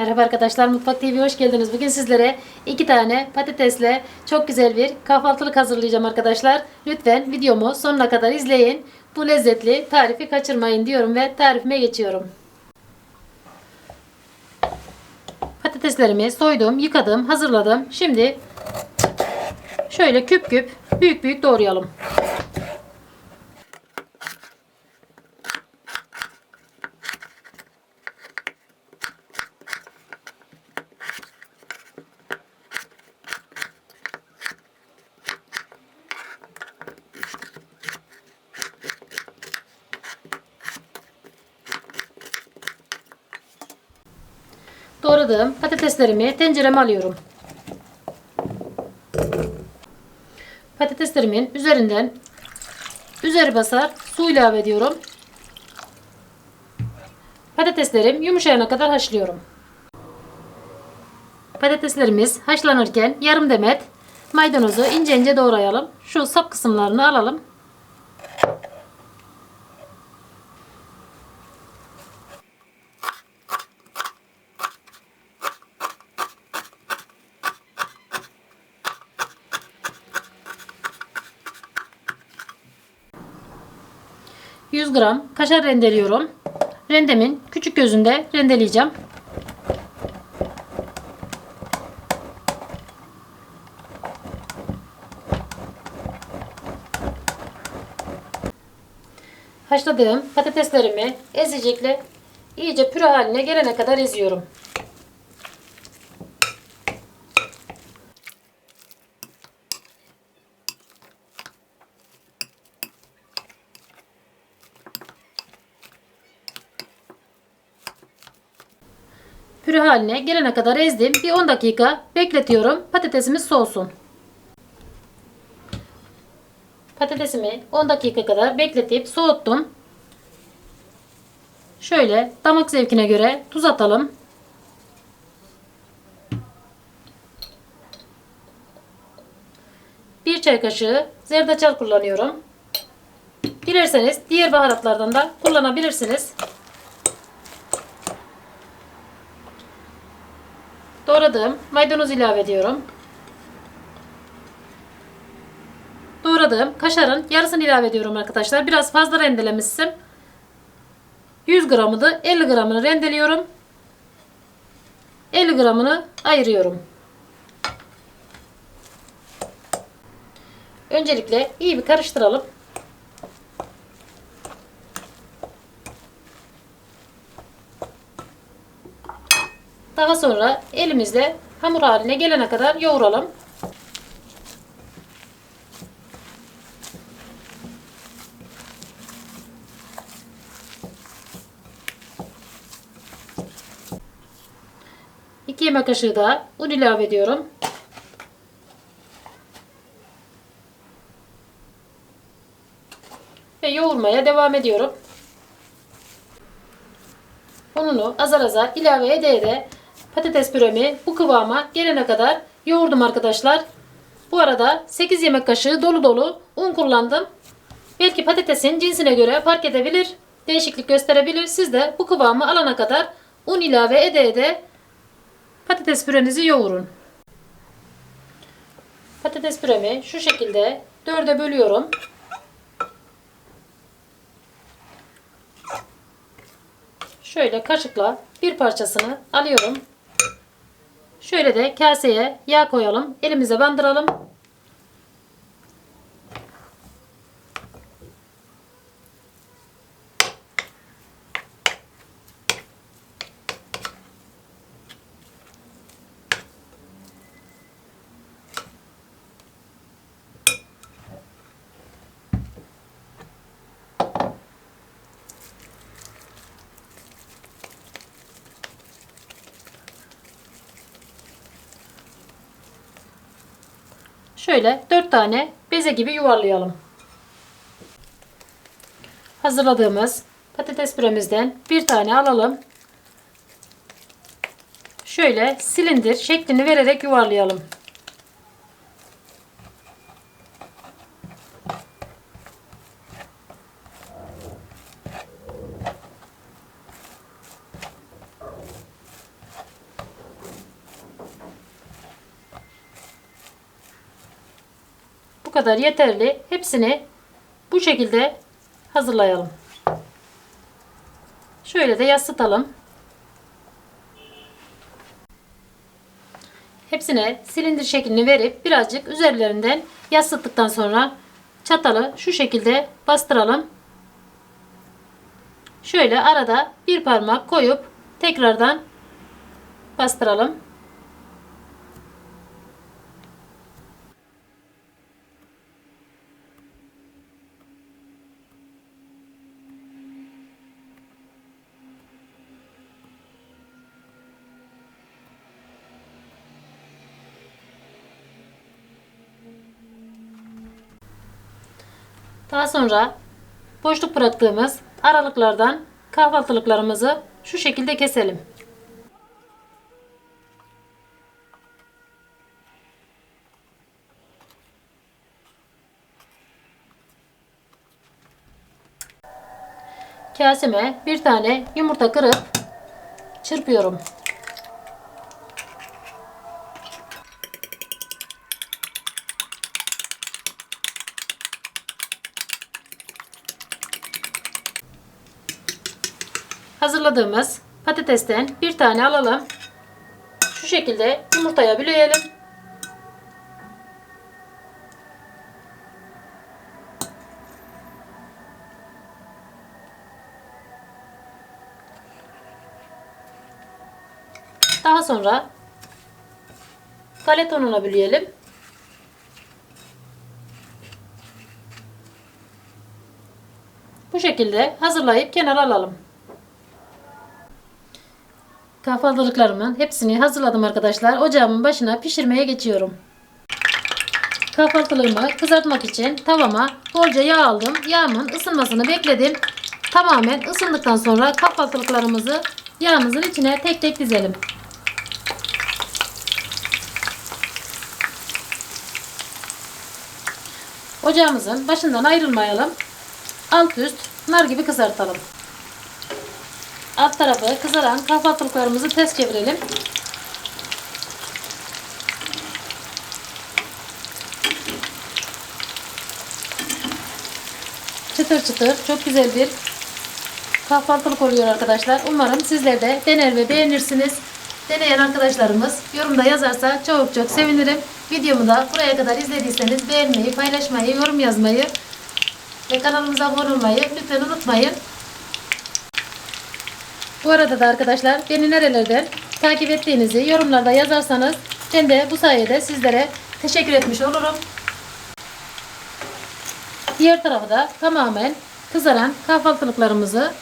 Merhaba arkadaşlar Mutfak TV'ye hoş geldiniz. Bugün sizlere iki tane patatesle çok güzel bir kahvaltılık hazırlayacağım arkadaşlar. Lütfen videomu sonuna kadar izleyin. Bu lezzetli tarifi kaçırmayın diyorum ve tarifime geçiyorum. Patateslerimi soydum, yıkadım, hazırladım. Şimdi şöyle küp küp büyük büyük doğrayalım. Doğradığım patateslerimi tencereme alıyorum. Patateslerimin üzerinden üzeri basar su ilave ediyorum. Patateslerim yumuşayana kadar haşlıyorum. Patateslerimiz haşlanırken yarım demet maydanozu ince ince doğrayalım. Şu sap kısımlarını alalım. ...100 gram kaşar rendeliyorum. Rendemin küçük gözünde rendeleyeceğim. Haşladığım patateslerimi ezecekle iyice püre haline gelene kadar eziyorum. Püre haline gelene kadar ezdim. Bir 10 dakika bekletiyorum. Patatesimiz soğusun. Patatesimi 10 dakika kadar bekletip soğuttum. Şöyle damak zevkine göre tuz atalım. Bir çay kaşığı zerdeçal kullanıyorum. Dilerseniz diğer baharatlardan da kullanabilirsiniz. Doğradığım maydanoz ilave ediyorum. Doğradığım kaşarın yarısını ilave ediyorum arkadaşlar. Biraz fazla rendelemişsim. 100 gramı da 50 gramını rendeliyorum. 50 gramını ayırıyorum. Öncelikle iyi bir karıştıralım. Daha sonra elimizle hamur haline gelene kadar yoğuralım. İki yemek kaşığı da un ilave ediyorum. Ve yoğurmaya devam ediyorum. Ununu azar azar ilave ede ede patates püremi bu kıvama gelene kadar yoğurdum arkadaşlar. Bu arada 8 yemek kaşığı dolu dolu un kullandım. Belki patatesin cinsine göre fark edebilir, değişiklik gösterebilir. Siz de bu kıvamı alana kadar un ilave ede ede patates pürenizi yoğurun. Patates püremi şu şekilde dörde bölüyorum. Şöyle kaşıkla bir parçasını alıyorum. Şöyle de kaseye yağ koyalım. Elimize bandıralım. Şöyle 4 tane beze gibi yuvarlayalım. Hazırladığımız patates püremizden bir tane alalım. Şöyle silindir şeklini vererek yuvarlayalım. Kadar yeterli. Hepsini bu şekilde hazırlayalım. Şöyle de yassıtalım. Hepsine silindir şeklini verip birazcık üzerlerinden yassıttıktan sonra çatalı şu şekilde bastıralım. Şöyle arada bir parmak koyup tekrardan bastıralım. Daha sonra boşluk bıraktığımız aralıklardan kahvaltılıklarımızı şu şekilde keselim. Kaseme bir tane yumurta kırıp çırpıyorum. Hazırladığımız patatesten bir tane alalım. Şu şekilde yumurtaya büleyelim. Daha sonra galet ununa büleyelim. Bu şekilde hazırlayıp kenara alalım. Kahvaltılıklarımın hepsini hazırladım arkadaşlar. Ocağımın başına pişirmeye geçiyorum. Kahvaltılığımı kızartmak için tavama bolca yağ aldım. Yağımın ısınmasını bekledim. Tamamen ısındıktan sonra kahvaltılıklarımızı yağımızın içine tek tek dizelim. Ocağımızın başından ayrılmayalım. Alt üst nar gibi kızartalım. Alt tarafı kızaran kahvaltılıklarımızı ters çevirelim. Çıtır çıtır çok güzel bir kahvaltılık oluyor arkadaşlar. Umarım sizler de dener ve beğenirsiniz. Deneyen arkadaşlarımız yorumda yazarsa çok çok sevinirim. Videomu da buraya kadar izlediyseniz beğenmeyi, paylaşmayı, yorum yazmayı ve kanalımıza abone olmayı lütfen unutmayın. Bu arada da arkadaşlar beni nerelerden takip ettiğinizi yorumlarda yazarsanız ben de bu sayede sizlere teşekkür etmiş olurum. Diğer tarafı da tamamen kızaran kahvaltılıklarımızı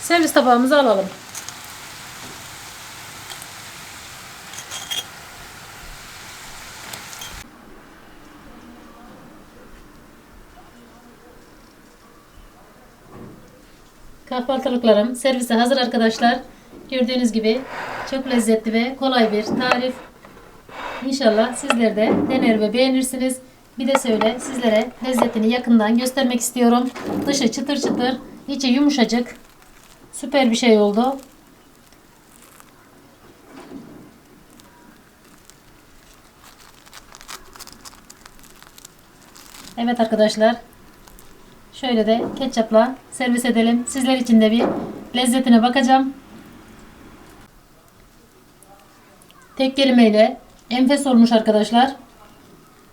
servis tabağımıza alalım. Kahvaltılıklarım servise hazır arkadaşlar. Gördüğünüz gibi çok lezzetli ve kolay bir tarif. İnşallah sizler de dener ve beğenirsiniz. Bir de söyle sizlere lezzetini yakından göstermek istiyorum. Dışı çıtır çıtır, içi yumuşacık. Süper bir şey oldu. Evet arkadaşlar. Şöyle de ketçapla servis edelim. Sizler için de bir lezzetine bakacağım. Tek kelimeyle enfes olmuş arkadaşlar.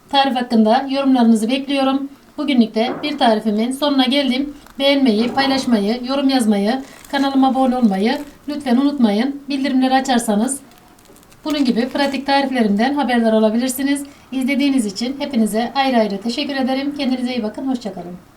Tarif hakkında yorumlarınızı bekliyorum. Bugünlük de bir tarifimin sonuna geldim. Beğenmeyi, paylaşmayı, yorum yazmayı, kanalıma abone olmayı lütfen unutmayın. Bildirimleri açarsanız bunun gibi pratik tariflerimden haberdar olabilirsiniz. İzlediğiniz için hepinize ayrı ayrı teşekkür ederim. Kendinize iyi bakın. Hoşçakalın.